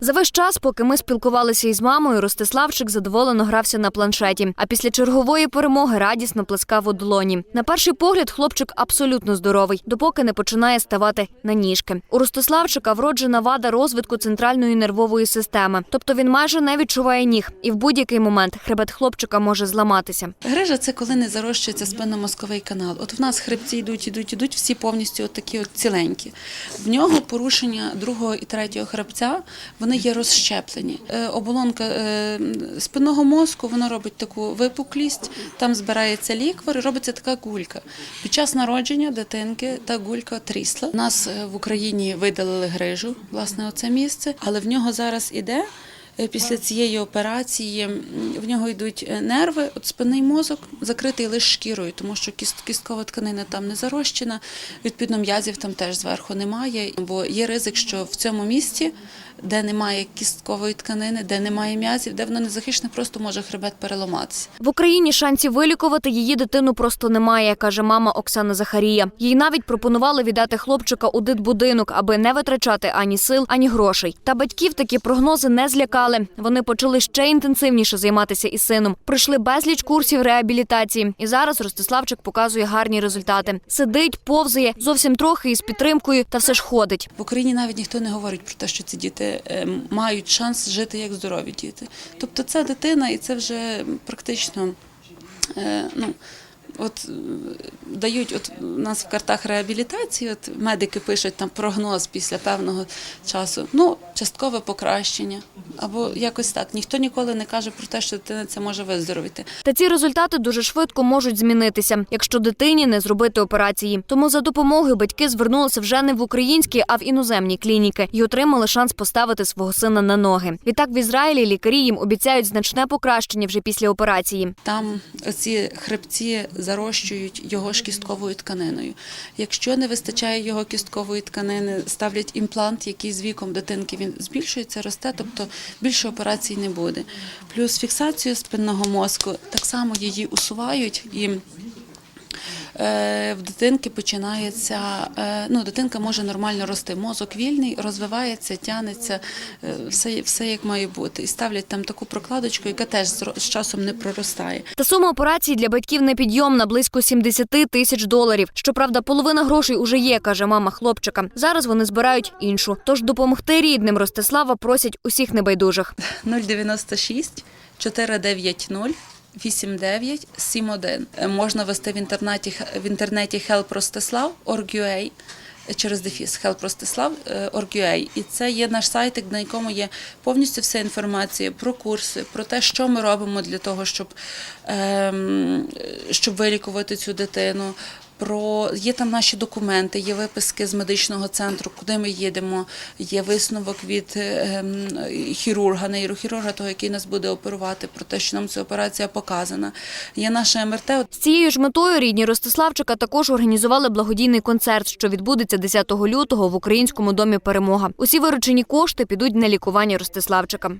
За весь час, поки ми спілкувалися із мамою, Ростиславчик задоволено грався на планшеті. А після чергової перемоги радісно плескав у долоні. На перший погляд, хлопчик абсолютно здоровий, допоки не починає ставати на ніжки. У Ростиславчика вроджена вада розвитку центральної нервової системи, тобто він майже не відчуває ніг, і в будь-який момент хребет хлопчика може зламатися. Грижа це коли не зарощується спинномозковий канал. От в нас хребці йдуть, йдуть, йдуть, всі повністю от такі от ціленькі. В нього порушення другого і третього хребця, вони є розщеплені. Е, Оболонка е, спинного мозку, воно робить таку випуклість, там збирається ліквор і робиться така гулька. Під час народження дитинки та гулька трісла. Нас е, в Україні видалили грижу, власне, оце місце, але в нього зараз іде. Після цієї операції в нього йдуть нерви, от спинний мозок закритий лише шкірою, тому що кіст- кісткова тканина там не зарощена, відповідно м'язів там теж зверху немає, бо є ризик, що в цьому місці, де немає кісткової тканини, де немає м'язів, де воно не захищене, просто може хребет переламатися. В Україні шансів вилікувати її дитину просто немає, каже мама Оксана Захарія. Їй навіть пропонували віддати хлопчика у дитбудинок, аби не витрачати ані сил, ані грошей. Та батьків такі прогнози не злякали. Вони почали ще інтенсивніше займатися із сином. Пройшли безліч курсів реабілітації. І зараз Ростиславчик показує гарні результати. Сидить, повзає, зовсім трохи із підтримкою, та все ж ходить. В Україні навіть ніхто не говорить про те, що ці діти е, мають шанс жити як здорові діти. Тобто це дитина, і це вже практично е, ну. От дають, от у нас в картах реабілітації, от медики пишуть там прогноз після певного часу. Ну, часткове покращення або якось так. Ніхто ніколи не каже про те, що дитина це може виздоровіти. Та ці результати дуже швидко можуть змінитися, якщо дитині не зробити операції. Тому за допомогою батьки звернулися вже не в українські, а в іноземні клініки і отримали шанс поставити свого сина на ноги. Відтак в Ізраїлі лікарі їм обіцяють значне покращення вже після операції. Там оці хребці зарощують його ж кістковою тканиною. Якщо не вистачає його кісткової тканини, ставлять імплант, який з віком дитинки він збільшується, росте, тобто більше операцій не буде. Плюс фіксацію спинного мозку так само її усувають і. Е, В дитинки починається, е, ну, дитинка може нормально рости. Мозок вільний, розвивається, тянеться, е, все, все як має бути. І ставлять там таку прокладочку, яка теж з часом не проростає. Та сума операції для батьків непідйомна – близько 70 тисяч доларів. Щоправда, половина грошей уже є, каже мама хлопчика. Зараз вони збирають іншу. Тож допомогти рідним Ростислава просять усіх небайдужих. 096 490 8971. Е, Можна вести в інтернеті в інтернеті Help Ростислав через дефіс Help Ростислав е. І це є наш сайт, на якому є повністю вся інформація про курси, про те, що ми робимо для того, щоб, ем, щоб вилікувати цю дитину. Про є там наші документи, є виписки з медичного центру, куди ми їдемо. Є висновок від ем, хірурга, нейрохірурга, того, який нас буде оперувати, про те, що нам ця операція показана. Є наша МРТ. З цією ж метою рідні Ростиславчика також організували благодійний концерт, що відбудеться 10 лютого в Українському домі Перемога. Усі виручені кошти підуть на лікування Ростиславчика.